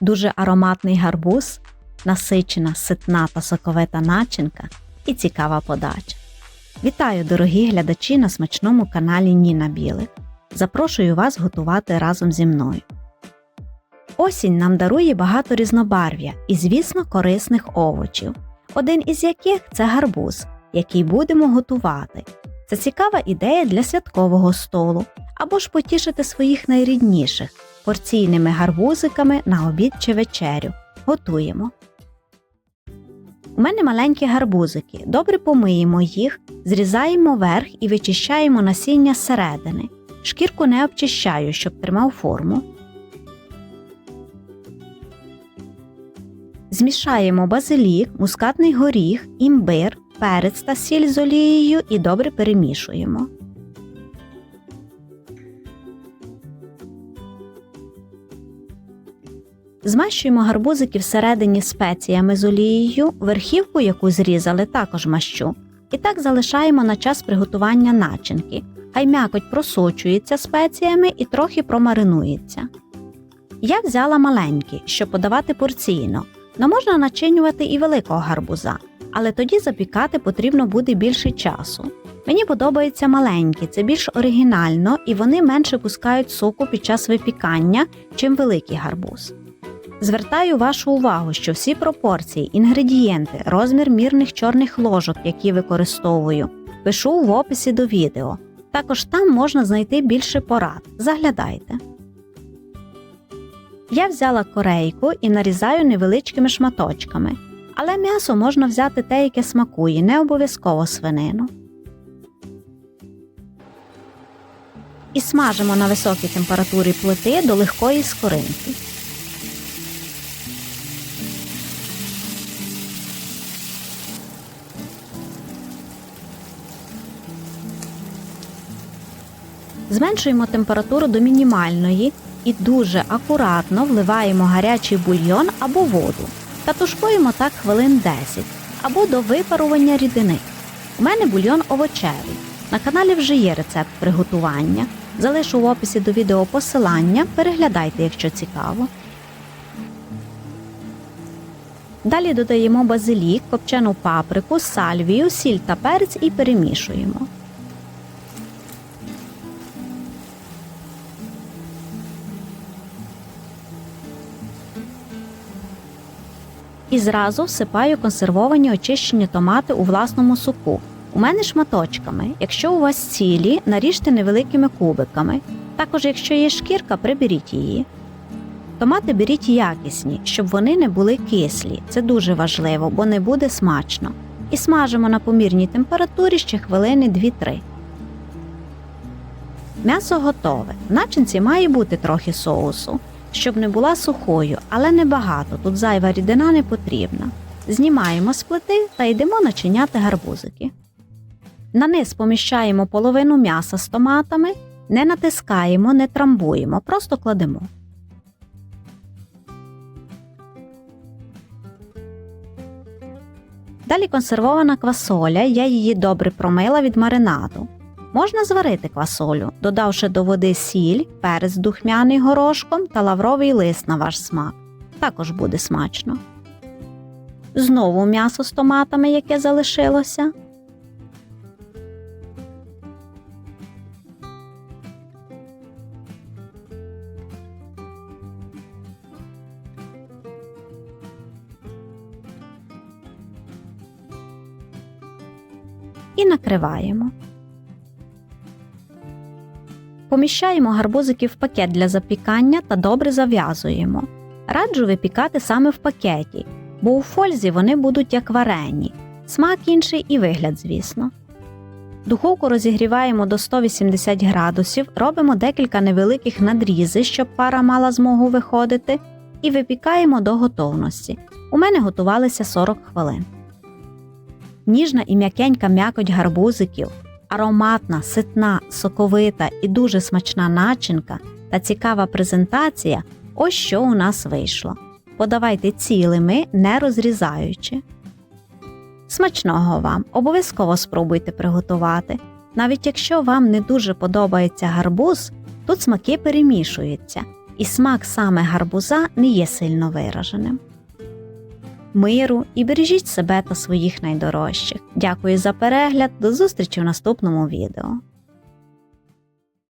дуже ароматний гарбуз, насичена, ситна та соковита начинка і цікава подача. Вітаю, дорогі глядачі на смачному каналі Ніна Білик. Запрошую вас готувати разом зі мною. Осінь нам дарує багато різнобарв'я і, звісно, корисних овочів, один із яких це гарбуз, який будемо готувати. Це цікава ідея для святкового столу або ж потішити своїх найрідніших порційними гарбузиками на обід чи вечерю. Готуємо. У мене маленькі гарбузики. Добре помиємо їх, зрізаємо верх і вичищаємо насіння зсередини. Шкірку не обчищаю, щоб тримав форму. Змішаємо базилік, мускатний горіх, імбир, перець та сіль з олією і добре перемішуємо. Змащуємо гарбузики всередині спеціями з олією, верхівку, яку зрізали, також мащу. І так залишаємо на час приготування начинки. Хай м'якоть просочується спеціями і трохи промаринується. Я взяла маленький, щоб подавати порційно, но можна начинювати і великого гарбуза, але тоді запікати потрібно буде більше часу. Мені подобаються маленькі, це більш оригінально і вони менше пускають соку під час випікання, чим великий гарбуз. Звертаю вашу увагу, що всі пропорції, інгредієнти, розмір мірних чорних ложок, які використовую, пишу в описі до відео. Також там можна знайти більше порад. Заглядайте. Я взяла корейку і нарізаю невеличкими шматочками, але м'ясо можна взяти те, яке смакує, не обов'язково свинину. І смажимо на високій температурі плити до легкої скоринки. Зменшуємо температуру до мінімальної і дуже акуратно вливаємо гарячий бульйон або воду та тушкуємо так хвилин 10 або до випарування рідини. У мене бульйон овочевий. На каналі вже є рецепт приготування. Залишу в описі до відео посилання, переглядайте, якщо цікаво. Далі додаємо базилік, копчену паприку, сальвію, сіль та перець і перемішуємо. І зразу всипаю консервовані очищені томати у власному соку. У мене шматочками. Якщо у вас цілі, наріжте невеликими кубиками. Також, якщо є шкірка, приберіть її. Томати беріть якісні, щоб вони не були кислі. Це дуже важливо, бо не буде смачно. І смажимо на помірній температурі ще хвилини 2-3. М'ясо готове. В начинці має бути трохи соусу, щоб не була сухою, але не багато. Тут зайва рідина не потрібна. Знімаємо з плити та йдемо начиняти гарбузики. На низ поміщаємо половину м'яса з томатами, не натискаємо, не трамбуємо, просто кладемо. Далі консервована квасоля, я її добре промила від маринаду. Можна зварити квасолю, додавши до води сіль, перець духмяний горошком та лавровий лист на ваш смак. Також буде смачно. Знову м'ясо з томатами, яке залишилося. І накриваємо. Поміщаємо гарбузики в пакет для запікання та добре зав'язуємо. Раджу випікати саме в пакеті, бо у фользі вони будуть як варені. Смак інший і вигляд, звісно. Духовку розігріваємо до 180 градусів, робимо декілька невеликих надрізів, щоб пара мала змогу виходити, і випікаємо до готовності. У мене готувалися 40 хвилин. Ніжна і м'якенька м'якоть гарбузиків, ароматна, ситна, соковита і дуже смачна начинка та цікава презентація ось що у нас вийшло. Подавайте цілими, не розрізаючи. Смачного вам! Обов'язково спробуйте приготувати. Навіть якщо вам не дуже подобається гарбуз, тут смаки перемішуються, і смак саме гарбуза не є сильно вираженим. Миру і бережіть себе та своїх найдорожчих. Дякую за перегляд. До зустрічі в наступному відео.